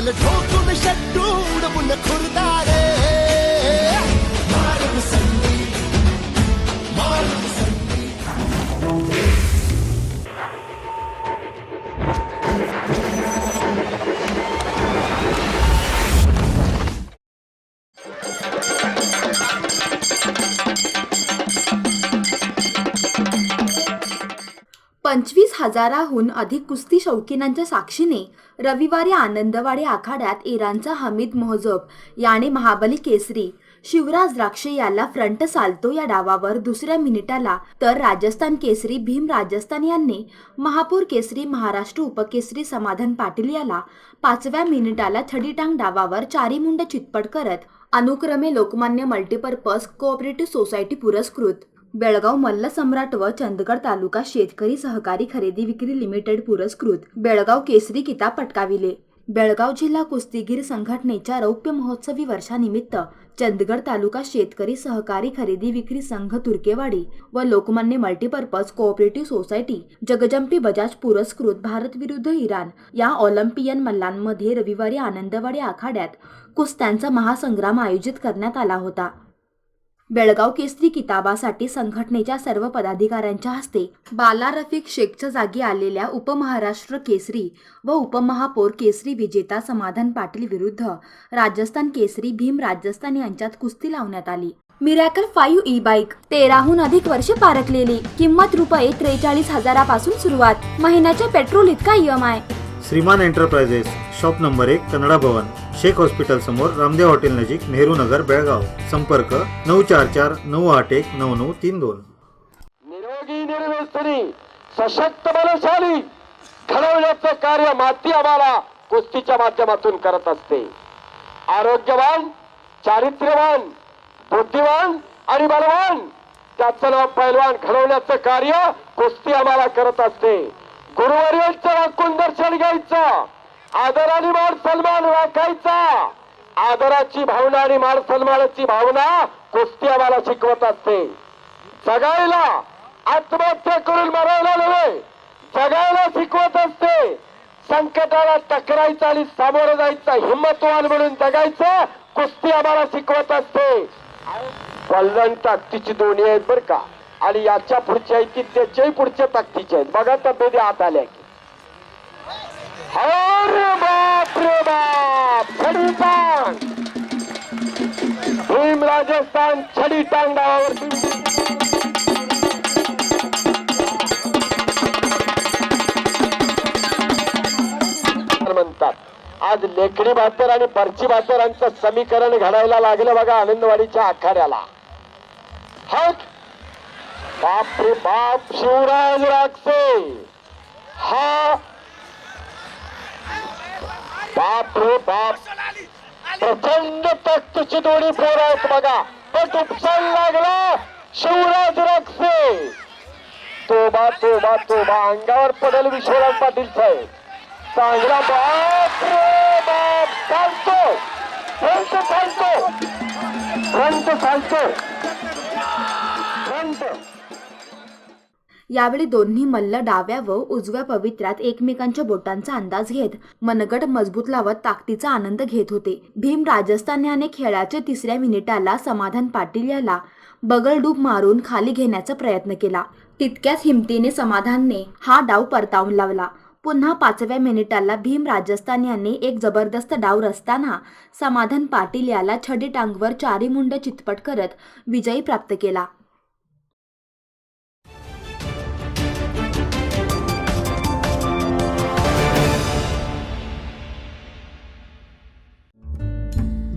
కథలు ఠోకులు షట్టు ఉడమున కురుదారే पंचवीस हजाराहून अधिक कुस्ती शौकीनांच्या साक्षीने रविवारी आनंदवाडी आखाड्यात इराणचा हमीद मोहजब याने महाबली केसरी शिवराज द्राक्षे याला फ्रंट सालतो या डावावर दुसऱ्या मिनिटाला तर राजस्थान केसरी भीम राजस्थान यांनी महापौर केसरी महाराष्ट्र उपकेसरी समाधान पाटील याला पाचव्या मिनिटाला छडीटांग डावावर चारीमुंड चितपट करत अनुक्रमे लोकमान्य मल्टीपर्पज कोऑपरेटिव्ह सोसायटी पुरस्कृत. बेळगाव मल्ल सम्राट व चंदगड तालुका शेतकरी सहकारी खरेदी विक्री लिमिटेड पुरस्कृत बेळगाव केसरी किताब पटकाविले. बेळगाव जिल्हा कुस्तीगीर संघटनेच्या रौप्य महोत्सवी वर्षानिमित्त चंदगड तालुका शेतकरी सहकारी खरेदी विक्री संघ तुर्केवाडी व Lokmanya multipurpose cooperative society Jagjampi Bajaj पुरस्कृत भारत विरुद्ध इराण या ऑलिम्पियन मल्लांमध्ये रविवारी आनंदवाडी आखाड्यात कुस्त्यांचा महासंग्राम आयोजित करण्यात आला होता. बेळगाव केसरी किताबासाठी संघटनेच्या सर्व पदाधिकाऱ्यांच्या हस्ते बाला रफिक शेखच्या जागी आलेल्या उपमहाराष्ट्र केसरी व उपमहापौर केसरी विजेता समाधान पाटील विरुद्ध राजस्थान केसरी भीम राजस्थान यांच्यात कुस्ती लावण्यात आली. मिरॅकल फाईव्ह ई बाईक तेराहून अधिक वर्षे पारखलेली किंमत रुपये त्रेचाळीस हजारापासून सुरुवात. महिन्याच्या पेट्रोल इतका E M I Shriman enterprises shop number एक कन्नडा भवन शेख हॉस्पिटल समोर रामदेव हॉटेल नजीक नेहरू नगर बेळगाव. संपर्क नऊ चार चार नऊ आठ एक नऊ नऊ तीन दोन. निरोगी निर्व्यसनी सशक्त बलशाली घडवण्याचं कार्य माती आम्हाला कुस्तीच्या माध्यमातून करत असते. आरोग्यवान चारित्र्यवान बुद्धिवान आणि बलवान त्याचं नाव पैलवान घडवण्याचं कार्य कुस्ती आम्हाला करत असते. गुरुवर्यांचं राखून दर्शन घ्यायचं. आदराने मान सन्मान राखायचा. आदराची भावना आणि मान सन्मानाची भावना कुस्ती आम्हाला शिकवत असते. जगायला आत्महत्या करून मरायला नव्हे जगायला शिकवत असते. संकटाला टकरायचं आणि सामोरं जायचं हिंमतवान म्हणून जगायचं कुस्ती आम्हाला शिकवत असते. वल्लन ताकदीची दोन्ही आहेत बरं का. आणि याच्या पुढच्या आहेत की त्याच्याही पुढच्या ताकदीचे आहेत. बघा तब्येती आत आल्या की. अरे बाप रे बाप! छडी टांग! भीम राजस्थान छडी टांग डावावर म्हणतात. आज लेखणी बहात्तर आणि पर्ची बहात्तरांचं समीकरण घडायला लागलं बघा आनंदवाडीच्या आखाड्याला. हा बाप रे बाप शिवराज राक्षे। हा। बाप रे बाप। प्रचंड तख्तची दोन्ही पोर आहेत बघा. पण उपसायला लागला शिवराज राक्षे. तोबा तोबा तोबा. अंगावर पडेल विश्वनाथ पाटील साहेब. चांगला बाप रे बाप. चालतो. फ्रंट चालतो फ्रंट चालतो यावेळी दोन्ही मल्ल डाव्या व उजव्या पवित्र्यात एकमेकांच्या बोटांचा अंदाज घेत मनगट मजबूत लावत ताकदीचा आनंद घेत होते. भीम राजस्थान याने खेळाच्या तिसऱ्या मिनिटाला समाधान पाटील याला बगलडूब मारून खाली घेण्याचा प्रयत्न केला. तितक्याच हिमतीने समाधानने हा डाव परतावून लावला. पुन्हा पाचव्या मिनिटाला भीम राजस्थान याने एक जबरदस्त डाव रचताना समाधान पाटील याला छडी टांगवर चारी मुंड चितपट करत विजयी प्राप्त केला.